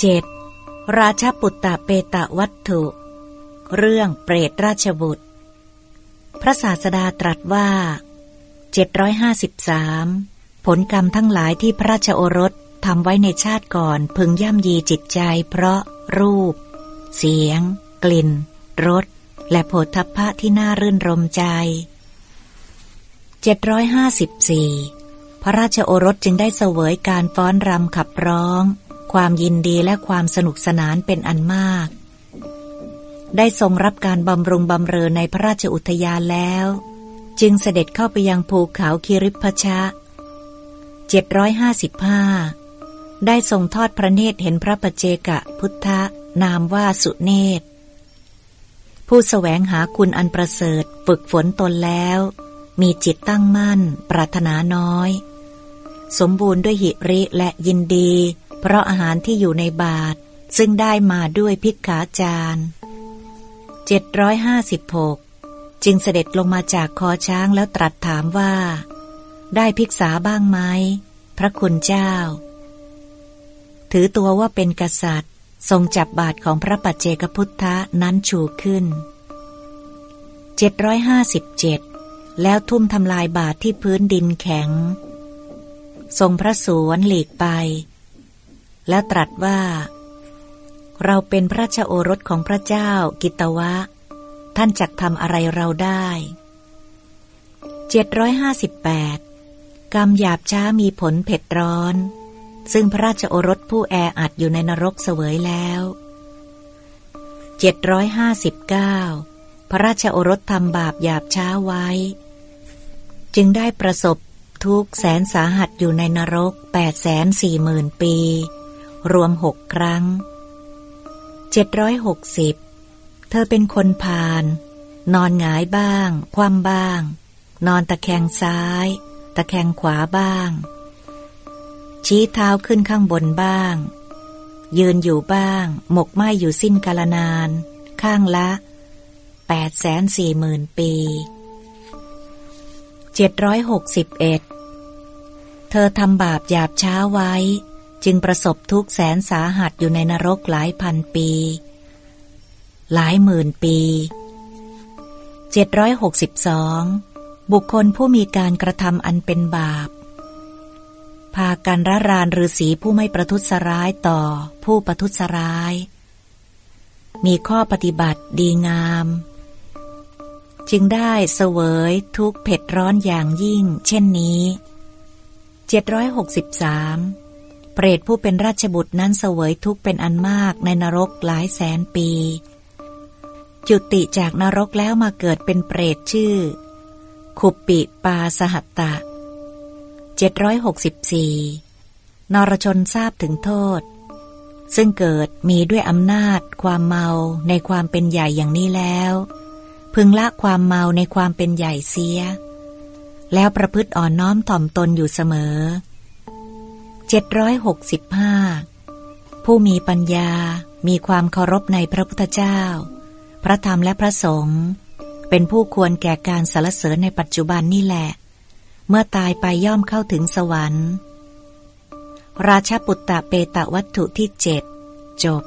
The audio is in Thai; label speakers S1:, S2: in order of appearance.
S1: เจ็ดราชปุตตะเปตะวัตถุ เรื่องเปรตราชบุตร พระศาสดาตรัสว่า 753 ผลกรรมทั้งหลายที่พระราชโอรสทำไว้ในชาติก่อนพึงย่ำยีจิตใจเพราะรูป เสียง กลิ่น รส และโผฏฐัพพะที่น่ารื่นรมใจ 754 พระราชโอรสจึงได้เสวยการฟ้อนรำขับร้อง ความยินดีและความสนุกสนานเป็นอันมาก ได้ทรงรับการบำรุงบำเรอในพระราชอุทยานแล้ว จึงเสด็จเข้าไปยังภูเขาคิริพชะ 755 ได้ทรงทอดพระเนตรเห็นพระปเจกะพุทธนามว่าสุเนตร ผู้สแสวงหาคุณอันประเสริฐฝึกฝนตนแล้ว มีจิตตั้งมั่น ปรารถนาน้อย สมบูรณ์ด้วยหิริและยินดี เพราะอาหารที่อยู่ในบาท ซึ่งได้มาด้วยพิกขาจาร756 จึงเสด็จลงมาจากคอช้างแล้วตรัสถามว่า ได้ภิกษาบ้างไหมพระคุณเจ้า ถือตัวว่าเป็นกษัตริย์ ทรงจับบาทของพระปัจเจกพุทธะนั้นชูขึ้น 757 แล้วทุ่มทำลายบาทที่พื้นดินแข็ง ทรงพระสวนหลีกไป แล้วตรัสว่า เราเป็นพระชโอรสของพระเจ้ากิตวะ ท่านจักทำอะไรเราได้ 758 กรรมหยาบช้ามีผลเผ็ดร้อน ซึ่งพระราชโอรสผู้แออัดอยู่ในนรกเสวยแล้ว 759 พระราชโอรสทำบาปหยาบช้าไว้ จึงได้ประสบทุกแสนสาหัสอยู่ในนรก8 4 0 0 0 0 ปี รวมหกครั้ง 760 เธอเป็นคนพาลนอนหงายบ้าง คว่ำบ้าง นอนตะแคงซ้าย ตะแคงขวาบ้าง ชี้เท้าขึ้นข้างบนบ้าง ยืนอยู่บ้าง หมกไหมอยู่สิ้นกาลนาน ข้างละแปดแสนสี่หมื่นปีเจ็ดร้อยหกสิบเอ็ดเธอทำบาปหยาบช้าไว้ จึงประสบทุกแสนสาหัสอยู่ในนรกหลายพันปี หลายหมื่นปีเจ็ดร้อยหกสิบสองบุคคลผู้มีการกระทำอันเป็นบาป พากันระรานฤาษีผู้ไม่ประทุษร้ายต่อผู้ประทุษร้าย มีข้อปฏิบัติดีงาม จึงได้เสวยทุกเผ็ดร้อนอย่างยิ่ง เช่นนี้ 763 เปรตผู้เป็นราชบุตรนั้นเสวยทุกเป็นอันมากในนรกหลายแสนปี จุติจากนรกแล้วมาเกิดเป็นเปรตชื่อ ขุปปิปาสหัตตะ 764 นรชนทราบถึงโทษ ซึ่งเกิดมีด้วยอำนาจ ความเมาในความเป็นใหญ่อย่างนี้แล้ว พึงละความเมาในความเป็นใหญ่เสีย แล้วประพฤติอ่อนน้อมถ่อมตนอยู่เสมอ 765 ผู้มีปัญญา มีความเคารพในพระพุทธเจ้า พระธรรมและพระสงฆ์ เป็นผู้ควรแก่การสรรเสริญในปัจจุบันนี่แหละ เมื่อตายไปย่อมเข้าถึงสวรรค์ ราชปุตตะเปตะวัตถุที่เจ็ดจบ